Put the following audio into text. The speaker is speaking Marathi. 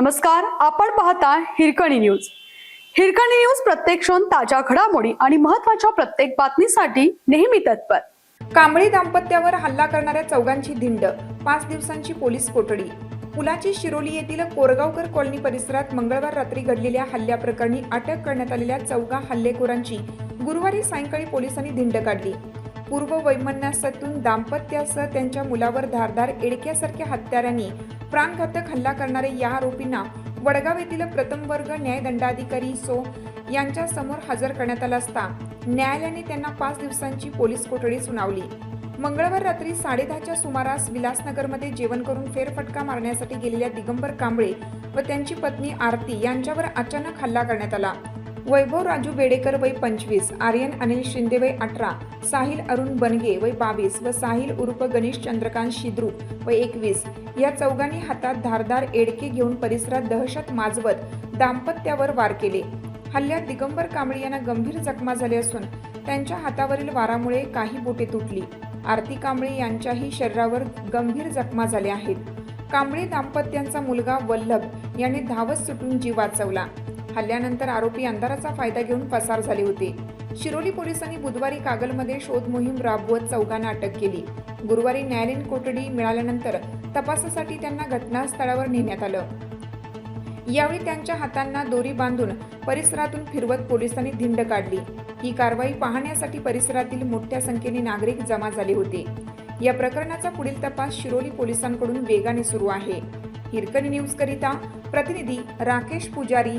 नमस्कार आपण पाहता हिरकणी न्यूज. हिरकणी न्यूज प्रत्येक क्षण ताज्या घडामोडी आणि महत्त्वाच्या प्रत्येक बातमीसाठी नेहमी तत्पर. कांबळी दाम्पत्यावर हल्ला करणाऱ्या चौघांची धिंड पाच दिवसांची पोलीस कोठडी. पुलाची शिरोली येथील कोरगावकर कॉलनी परिसरात मंगळवार रात्री घडलेल्या हल्ल्याप्रकरणी अटक करण्यात आलेल्या चौघा हल्लेखोरांची गुरुवारी सायंकाळी पोलिसांनी धिंड काढली. पूर्व वैमनस्यातून दाम्पत्यासह त्यांच्या मुलावर धारदार एडक्यासारख्या हत्यारांनी प्राणघातक हल्ला करणाऱ्या या आरोपींना वडगाव येथील प्रथम वर्ग न्यायदंडाधिकारी सो यांच्या समोर हजर करण्यात आला असता न्यायालयाने त्यांना पाच दिवसांची पोलीस कोठडी सुनावली. मंगळवार रात्री साडेदहाच्या सुमारास विलासनगरमध्ये जेवण करून फेरफटका मारण्यासाठी गेलेल्या दिगंबर कांबळे व त्यांची पत्नी आरती यांच्यावर अचानक हल्ला करण्यात आला. वैभव राजू बेडेकर वय पंचवीस आर्यन अनिल शिंदे वय अठरा साहिल अरुण बनगे वय बावीस व साहिल उर्फ गणेश चंद्रकांत शिद्रू वय एकवीस. या चौघांनी हातात धारदार एडके घेऊन परिसरात दहशत माजवत दाम्पत्यावर वार केले. हल्ल्यात दिगंबर कांबळे यांना गंभीर जखमा झाले असून त्यांच्या हातावरील वारामुळे काही बोटे तुटली. आरती कांबळे यांच्याही शरीरावर गंभीर जखमा झाल्या आहेत. कांबळे दाम्पत्यांचा मुलगा वल्लभ याने धावत सुटून जीव वाचवला. हल्ल्यानंतर आरोपी अंधाराचा फायदा घेऊन पसार झाले होते. शिरोली पोलिसांनी बुधवारी कागलमध्ये शोध मोहीम राबवत चौघांना अटक केली. गुरुवारी न्यायालयीन कोठडी मिळाल्यानंतर तपासासाठी त्यांना घटनास्थळावर नेण्यात आलं. यावेळी त्यांच्या हातांना दोरी बांधून परिसरातून फिरवत पोलिसांनी धिंड काढली. ही कारवाई पाहण्यासाठी परिसरातील मोठ्या संख्येने नागरिक जमा झाले होते. या प्रकरणाचा पुढील तपास शिरोली पोलिसांकडून वेगाने सुरू आहे. हिरकणी न्यूज करिता प्रतिनिधी राकेश पुजारी